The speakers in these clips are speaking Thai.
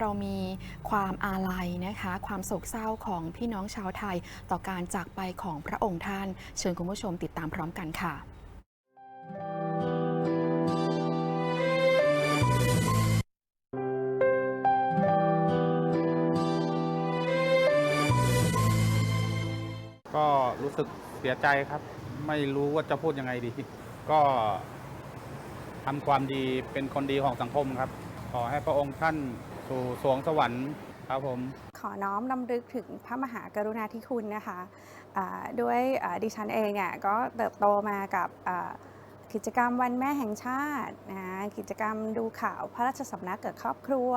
เรามีความอาลัยนะคะ ความโศกเศร้าของพี่น้องชาวไทย ต่อการจากไปของพระองค์ท่าน เชิญคุณผู้ชมติดตามพร้อมกันค่ะก็รู้สึกเสียใจครับ ไม่รู้ว่าจะพูดยังไงดี ก็ทำความดีเป็นคนดีของสังคมครับ ขอให้พระองค์ท่าน สู่สวงสวรรค์ครับผม ขอน้อมนำลึกถึงพระมหากรุณาธิคุณนะคะะด้วยดิฉันเองเนี่ยก็เติบโตมากับ กิจกรรมวันแม่แห่งชาตินะกิจกรรมดูข่าวพระราชสำนักเกิดครอบครัว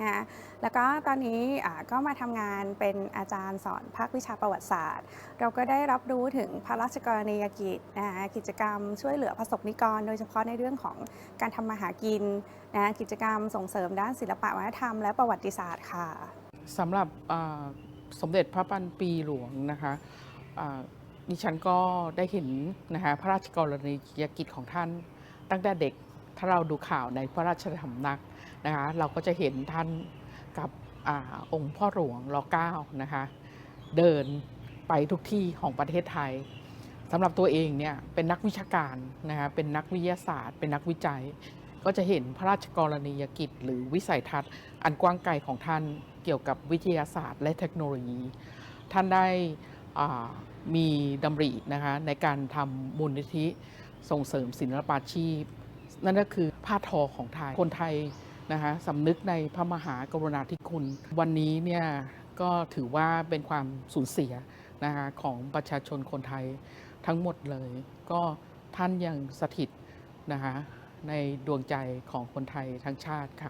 นะแล้วก็ตอนนี้ก็มาทำงานเป็นอาจารย์สอนภาควิชาประวัติศาสตร์ เราก็ได้รับรู้ถึงพระราชกรณียกิจนะกิจกรรมช่วยเหลือประสบนิกร โดยเฉพาะในเรื่องของการทำมาหากินนะกิจกรรมส่งเสริมด้านศิลปะวัฒนธรรมและประวัติศาสตร์ค่ะสำหรับสมเด็จพระปันปีหลวงนะคะ ดิฉันก็ได้เห็นนะคะพระราชกรณียกิจของท่าน ตั้งแต่เด็กถ้าเราดูข่าวในพระราชสำนักนะคะเราก็จะเห็นท่านกับอองค์พ่อหลวงรอเก้านะคะเดินไปทุกที่ของประเทศไทยสำหรับตัวเองเนี่ยเป็นนักวิชาการนะคะเป็นนักวิทยาศาสตร์ เป็นนักวิจัย ก็จะเห็นพระราชกรณียกิจ หรือวิสัยทัศน์ อันกว้างไกลของท่านเกี่ยวกับวิทยาศาสตร์ และเทคโนโลยี ท่านได้ มีดำรินะคะในการทำมูลนิธิส่งเสริมศิลปาชีพ นั่นก็คือผ้าทอของไทย คนไทยนะคะสำนึกในพระมหากรุณาธิคุณ วันนี้เนี่ยก็ถือว่าเป็นความสูญเสียนะคะของประชาชนคนไทยทั้งหมดเลย ก็ท่านยังสถิตนะคะในดวงใจของคนไทยทั้งชาติค่ะ